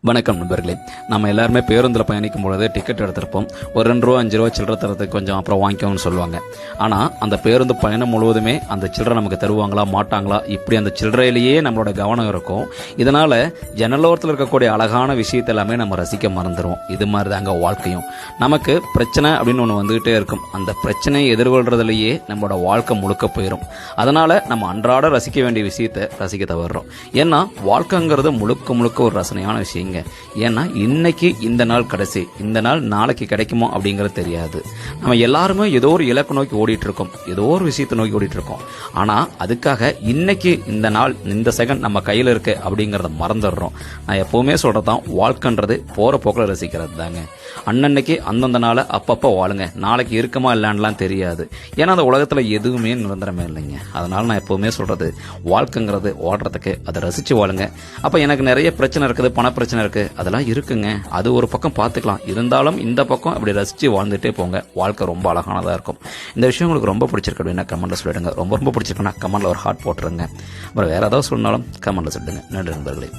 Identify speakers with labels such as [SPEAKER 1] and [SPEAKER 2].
[SPEAKER 1] வணக்கம் நண்பர்களே. நம்ம எல்லாருமே பேருந்தில் பயணிக்கும் பொழுது டிக்கெட் எடுத்திருப்போம். ஒரு ரெண்டு ரூபா அஞ்சு ரூபா சில்லறை தரத்துக்கு கொஞ்சம் அப்புறம் வாங்கிக்கோன்னு சொல்லுவாங்க. ஆனால் அந்த பேருந்து பயணம் முழுவதுமே அந்த சில்லறை நமக்கு தருவாங்களா மாட்டாங்களா? இப்படி அந்த சில்லறையிலேயே நம்மளோட கவனம் இருக்கும். இதனால் ஜன்னலோரத்தில் இருக்கக்கூடிய அழகான விஷயத்தை எல்லாமே நம்ம ரசிக்க மறந்துடுவோம் இது மாதிரி தாங்க வாழ்க்கையும். நமக்கு பிரச்சனை அப்படின்னு ஒன்று வந்துகிட்டே இருக்கும். அந்த பிரச்சனையை எதிர்கொள்றதுலேயே நம்மளோட வாழ்க்கை முழுக்க போயிடும் அதனால் நம்ம அன்றாட ரசிக்க வேண்டிய விஷயத்தை ரசிக்க தவறுறோம். ஏன்னா வாழ்க்கைங்கிறது முழுக்க முழுக்க ஒரு ரசனையான விஷயம். செய்யுங்க. ஏன்னா இன்னைக்கு இந்த நாள் கடைசி. இந்த நாள் நாளைக்கு கிடைக்குமோ அப்படிங்கிறது தெரியாது. நம்ம எல்லாருமே ஏதோ ஒரு இலக்கு நோக்கி ஓடிட்டு இருக்கோம் ஏதோ ஒரு விஷயத்தை நோக்கி ஓடிட்டு இருக்கோம் ஆனா அதுக்காக இன்னைக்கு இந்த நாள் இந்த செகண்ட் நம்ம கையில இருக்கு அப்படிங்கறத மறந்துடுறோம். நான் எப்பவுமே சொல்றதான் வாழ்க்கைன்றது போற போக்கில் ரசிக்கிறது தாங்க அன்னன்னைக்கு அந்தந்த நாளை அப்பப்போ வாழுங்க. நாளைக்கு இருக்குமா இல்லைன்னுலாம் தெரியாது. ஏன்னா அந்த உலகத்துல எதுவுமே நிரந்தரமே இல்லைங்க. அதனால நான் எப்பவுமே சொல்றது வாழ்க்கைங்கிறது ஓடுறதுக்கு அதை ரசிச்சு வாழுங்க. அப்ப எனக்கு நிறைய பிரச்சனை இருக்குது பண பிரச்சனை இருக்கு. அதெல்லாம் இருக்குங்க. அது ஒரு பக்கம் பார்த்துக்கலாம். இருந்தாலும் இந்த பக்கம் இப்படி ரசிச்சு வாழ்ந்துட்டே போங்க. வாழ்க்கை ரொம்ப அழகானதாக இருக்கும். இந்த விஷயம் உங்களுக்கு ரொம்ப பிடிச்சிருக்கு அப்படின்னா கமெண்ட்டில் சொல்லிடுங்க. ரொம்ப ரொம்ப பிடிச்சிருக்குன்னா கமெண்ட்டில் ஒரு ஹார்ட் போட்டுருங்க. அப்புறம் வேறு ஏதாவது சொன்னாலும் கமெண்ட்டில் சொல்லிடுங்க. நன்றி நண்பர்களே.